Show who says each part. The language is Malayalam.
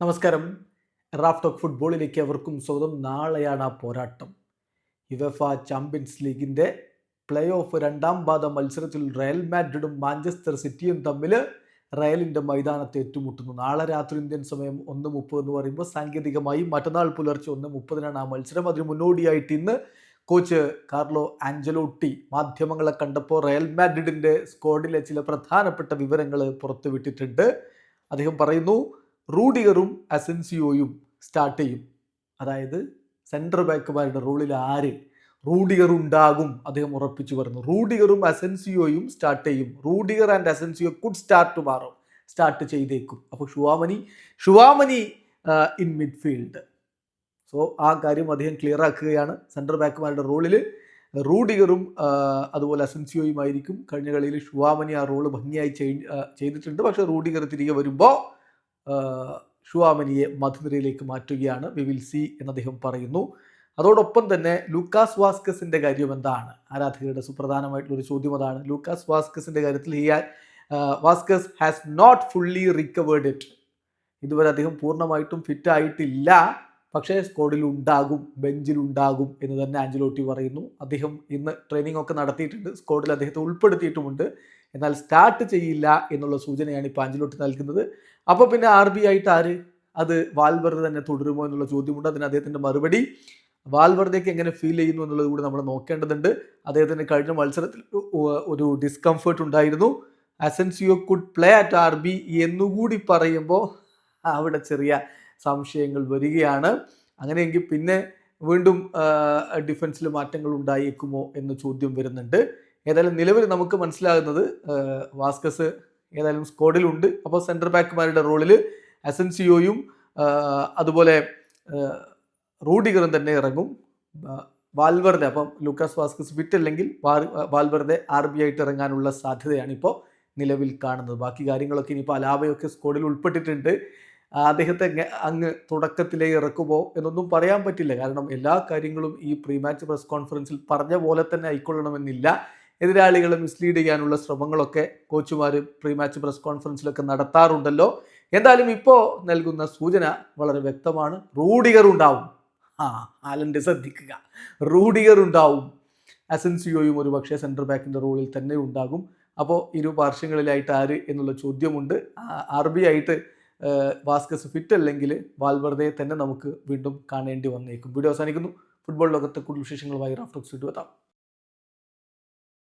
Speaker 1: നമസ്കാരം. റാഫ് ടോക്ക് ഫുട്ബോളിലേക്ക് അവർക്കും സ്വാഗതം. നാളെയാണ് ആ പോരാട്ടം. യുവഫ ചാമ്പ്യൻസ് ലീഗിന്റെ പ്ലേ ഓഫ് രണ്ടാം പാദ മത്സരത്തിൽ റയൽ മാഡ്രിഡും മാഞ്ചസ്റ്റർ സിറ്റിയും തമ്മിൽ റയലിന്റെ മൈതാനത്ത് ഏറ്റുമുട്ടുന്നു. നാളെ രാത്രി ഇന്ത്യൻ സമയം ഒന്ന് മുപ്പത് എന്ന് പറയുമ്പോൾ സാങ്കേതികമായി മറ്റന്നാൾ പുലർച്ചെ ഒന്ന് മുപ്പതിനാണ് ആ മത്സരം. അതിന് മുന്നോടിയായിട്ട് ഇന്ന് കോച്ച് കാർലോ ആഞ്ചലോട്ടി മാധ്യമങ്ങളെ കണ്ടപ്പോൾ റയൽ മാഡ്രിഡിന്റെ സ്ക്വാഡിലെ ചില പ്രധാനപ്പെട്ട വിവരങ്ങൾ പുറത്തുവിട്ടിട്ടുണ്ട്. അദ്ദേഹം പറയുന്നു റൂഡിഗറും അസെൻസിയോയും സ്റ്റാർട്ട് ചെയ്യും. അതായത് സെൻട്രൽ ബാക്കുമാരുടെ റോളിൽ ആര് റൂഡിഗർ ഉണ്ടാകും അദ്ദേഹം ഉറപ്പിച്ചു പറഞ്ഞു. റൂഡിഗറും അസെൻസിയോയും സ്റ്റാർട്ട് ചെയ്യും. Rudiger and Asensio could start മാറും സ്റ്റാർട്ട് ചെയ്തേക്കും. അപ്പോൾ Tchouameni Tchouameni in midfield so ആ കാര്യം അദ്ദേഹം ക്ലിയർ ആക്കുകയാണ്. സെൻട്രൽ ബാക്കുമാരുടെ റോളിൽ റൂഡിഗറും അതുപോലെ അതുപോലെ അസെൻസിയോയുമായിരിക്കും കഴിഞ്ഞ കളിയിൽ ഷുവാമനി ആ റോൾ ഭംഗിയായി ചെയ്തിട്ടുണ്ട്. പക്ഷേ റൂഡിഗർ തിരികെ വരുമ്പോൾ ഷുവാമനിയെ മധുനിരയിലേക്ക് മാറ്റുകയാണ് വി വിൽ സി എന്ന് അദ്ദേഹം പറയുന്നു. അതോടൊപ്പം തന്നെ ലൂക്കാസ് വാസ്കസിന്റെ കാര്യം എന്താണ്? ആരാധകരുടെ സുപ്രധാനമായിട്ടുള്ള ഒരു ചോദ്യം അതാണ്. ലൂക്കാസ് വാസ്കസിന്റെ കാര്യത്തിൽ ഈ Vazquez has not fully recovered it ഇതുവരെ അദ്ദേഹം പൂർണമായിട്ടും ഫിറ്റ് ആയിട്ടില്ല. പക്ഷേ സ്കോഡിൽ ഉണ്ടാകും ബെഞ്ചിൽ ഉണ്ടാകും എന്ന് തന്നെ ആഞ്ചലോട്ടി പറയുന്നു. അദ്ദേഹം ഇന്ന് ട്രെയിനിങ് ഒക്കെ നടത്തിയിട്ടുണ്ട്. സ്കോഡിൽ അദ്ദേഹത്തെ ഉൾപ്പെടുത്തിയിട്ടുമുണ്ട്. എന്നാൽ സ്റ്റാർട്ട് ചെയ്യില്ല എന്നുള്ള സൂചനയാണ് ഇപ്പോൾ ആഞ്ചലോട്ടി നൽകുന്നത്. അപ്പോൾ പിന്നെ ആർ ബി ആയിട്ട് ആര്? അത് വാൽവർദ്ധ തന്നെ തുടരുമോ എന്നുള്ള ചോദ്യമുണ്ട്. അതിന് അദ്ദേഹത്തിന്റെ മറുപടി വാൽവർദ്ധയ്ക്ക് എങ്ങനെ ഫീൽ ചെയ്യുന്നു എന്നുള്ളത് കൂടി നമ്മൾ നോക്കേണ്ടതുണ്ട്. അദ്ദേഹത്തിന് കഴിഞ്ഞ മത്സരത്തിൽ ഒരു ഡിസ്കംഫേർട്ട് ഉണ്ടായിരുന്നു. Asensio could play at R B എന്നുകൂടി പറയുമ്പോൾ അവിടെ ചെറിയ സംശയങ്ങൾ വരികയാണ്. അങ്ങനെയെങ്കിൽ പിന്നെ വീണ്ടും ഡിഫൻസിൽ മാറ്റങ്ങൾ ഉണ്ടായേക്കുമോ എന്ന ചോദ്യം വരുന്നുണ്ട്. ഏതായാലും നിലവിൽ നമുക്ക് മനസ്സിലാകുന്നത് വാസ്കസ് ഏതായാലും സ്കോഡിലുണ്ട് അപ്പോൾ സെന്റർ ബാക്ക്മാരുടെ റോളിൽ അസൻസിയോയും അതുപോലെ റൂഡിഗറും തന്നെ ഇറങ്ങും. വാൽവറിനെ അപ്പം ലൂക്കാസ് വാസ്കസ് ഫിറ്റ് അല്ലെങ്കിൽ വാൽവർദെ ആർ ബി ആയിട്ട് ഇറങ്ങാനുള്ള സാധ്യതയാണ് ഇപ്പോൾ നിലവിൽ കാണുന്നത്. ബാക്കി കാര്യങ്ങളൊക്കെ ഇനിയിപ്പോൾ അലാബയൊക്കെ സ്കോഡിൽ ഉൾപ്പെട്ടിട്ടുണ്ട്. അദ്ദേഹത്തെ അങ്ങ് തുടക്കത്തിലേ ഇറക്കുമോ എന്നൊന്നും പറയാൻ പറ്റില്ല. കാരണം എല്ലാ കാര്യങ്ങളും ഈ പ്രീ മാച്ച് പ്രസ് കോൺഫറൻസിൽ പറഞ്ഞ പോലെ തന്നെ ആയിക്കൊള്ളണമെന്നില്ല. എതിരാളികളെ മിസ്ലീഡ് ചെയ്യാനുള്ള ശ്രമങ്ങളൊക്കെ കോച്ചുമാർ പ്രീ മാച്ച് പ്രസ് കോൺഫറൻസിലൊക്കെ നടത്താറുണ്ടല്ലോ. എന്തായാലും ഇപ്പോൾ നൽകുന്ന സൂചന വളരെ വ്യക്തമാണ്. റൂഡിഗർ ഉണ്ടാവും. ആ ആലന്റെ ശ്രദ്ധിക്കുക. റൂഡിഗർ ഉണ്ടാവും. അസൻസിയോയും ഒരു പക്ഷേ സെൻട്രൽ ബാക്കിന്റെ റോളിൽ തന്നെ ഉണ്ടാകും. അപ്പോൾ ഇരു പാർശ്വങ്ങളിലായിട്ട് ആര് എന്നുള്ള ചോദ്യമുണ്ട്. ആർ ബി ആയിട്ട് വാസ്കസ് ഫിറ്റ് അല്ലെങ്കിൽ വാൽവർദയെ തന്നെ നമുക്ക് വീണ്ടും കാണേണ്ടി വന്നേക്കും. വീഡിയോ അവസാനിക്കുന്നു. ഫുട്ബോൾ ലോകത്തെ കൂടുതൽ വിശേഷങ്ങളുമായി റാഫ്റ്റോക്സ് എത്താം.